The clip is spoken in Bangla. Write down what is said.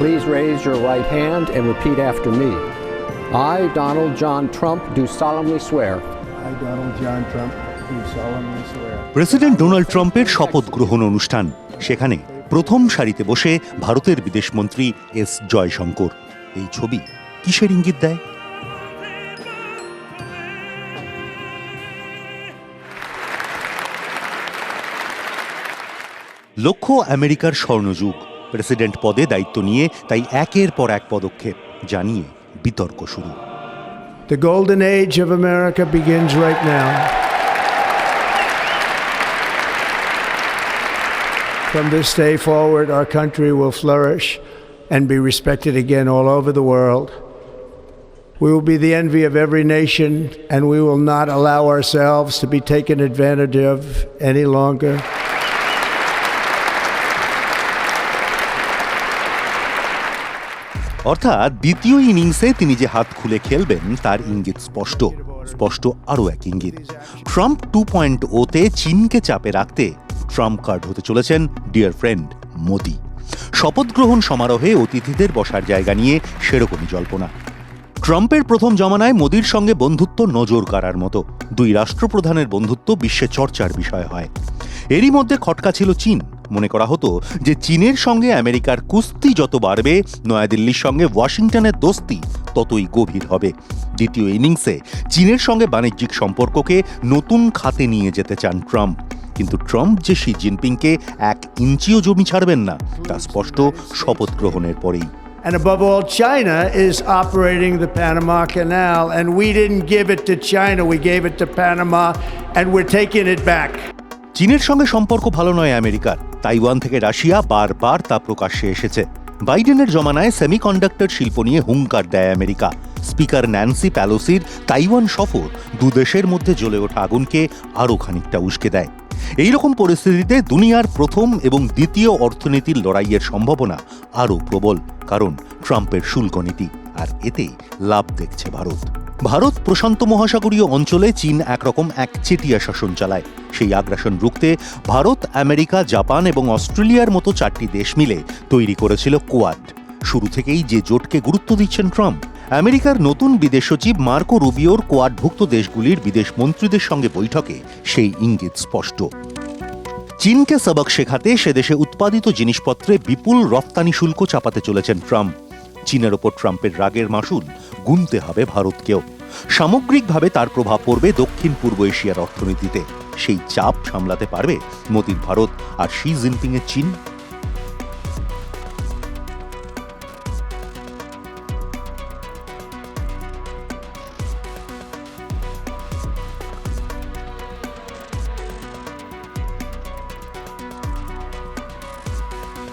Please raise your right hand and repeat after me. I, Donald John Trump, do solemnly swear I, Donald John Trump, do solemnly swear. President Donald ট্রাম্পের শপথ গ্রহণ অনুষ্ঠান সেখানে প্রথম সারিতে বসে ভারতের বিদেশমন্ত্রী এস জয়শঙ্কর এই ছবি কিসের ইঙ্গিত দেয় লক্ষ্য আমেরিকার স্বর্ণযুগ প্রেসিডেন্ট পদে দায়িত্ব নিয়ে তাই একের পর এক পদক্ষেপ জানিয়ে বিতর্ক শুরু The golden age of America begins right now. From this day forward, our country will flourish and be respected again all over the world. We will be the envy of every nation, and we will not allow ourselves to be taken advantage of any longer. অর্থাৎ দ্বিতীয় ইনিংসে তিনি যে হাত খুলে খেলবেন, তার ইঙ্গিত স্পষ্ট স্পষ্ট আরও এক ইঙ্গিত। ট্রাম্প টু পয়েন্ট ওতে চীনকে চাপে রাখতে ট্রাম্প কার্ড হতে চলেছেন, ডিয়ার ফ্রেন্ড মোদি। শপথ গ্রহণ সমারোহে অতিথিদের বসার জায়গা নিয়ে সেরকমই জল্পনা। ট্রাম্পের প্রথম জমানায় মোদির সঙ্গে বন্ধুত্ব নজর কাড়ার মতো। দুই রাষ্ট্রপ্রধানের বন্ধুত্ব বিশ্বে চর্চার বিষয় হয়। এরই মধ্যে খটকা ছিল চীন। মনে করা হতো যে চীনের সঙ্গে আমেরিকার কুস্তি যত বাড়বে নয়াদিল্লির সঙ্গে ওয়াশিংটনের দোস্তি ততই গভীর হবে। দ্বিতীয় ইনিংসে চীনের সঙ্গে বাণিজ্যিক সম্পর্ককে নতুন খাতে নিয়ে যেতে চান ট্রাম্প। কিন্তু ট্রাম্প যে শি জিনপিংকে এক ইঞ্চিও জমি ছাড়বেন না তা স্পষ্ট শপথ গ্রহণের পরেই। And above all, China is operating the Panama Canal, and we didn't give it to China, we gave it to Panama, and we're taking it back. চীনের সঙ্গে সম্পর্ক ভালো নয় আমেরিকার। তাইওয়ান থেকে রাশিয়া বারবার তা প্রকাশ্যে এসেছে। বাইডেনের জমানায় সেমিকন্ডাক্টর শিল্প নিয়ে হুঙ্কার দেয় আমেরিকা। স্পিকার ন্যান্সি প্যালোসির তাইওয়ান সফর দু দেশের মধ্যে জ্বলে ওঠা আগুনকে আরও খানিকটা উস্কে দেয়। এই রকম পরিস্থিতিতে দুনিয়ার প্রথম এবং দ্বিতীয় অর্থনীতির লড়াইয়ের সম্ভাবনা আরও প্রবল, কারণ ট্রাম্পের শুল্ক নীতি আর এতেই লাভ দেখছে ভারত। ভারত প্রশান্ত মহাসাগরীয় অঞ্চলে চীন একরকম একচেটিয়া শাসন চালায়। সেই আগ্রাসন রুখতে ভারত, আমেরিকা, জাপান এবং অস্ট্রেলিয়ার মতো চারটি দেশ মিলে তৈরি করেছিল কোয়াড। শুরু থেকেই যে জোটকে গুরুত্ব দিচ্ছেন ট্রাম্প, আমেরিকার নতুন বিদেশ সচিব মার্কো রুবিওর কোয়াডভুক্ত দেশগুলির বিদেশ মন্ত্রীদের সঙ্গে বৈঠকে সেই ইঙ্গিত স্পষ্ট। চীনকে সবক শেখাতে সে দেশে উৎপাদিত জিনিসপত্রে বিপুল রপ্তানি শুল্ক চাপাতে চলেছেন ট্রাম্প। চীনের ওপর ট্রাম্পের রাগের মাসুল গুনতে হবে ভারতকেও। সামগ্রিকভাবে তার প্রভাব পড়বে দক্ষিণ পূর্ব এশিয়ার অর্থনীতিতে। সেই চাপ সামলাতে পারবে মোদির ভারত আর শি জিনপিংয়ের চীন।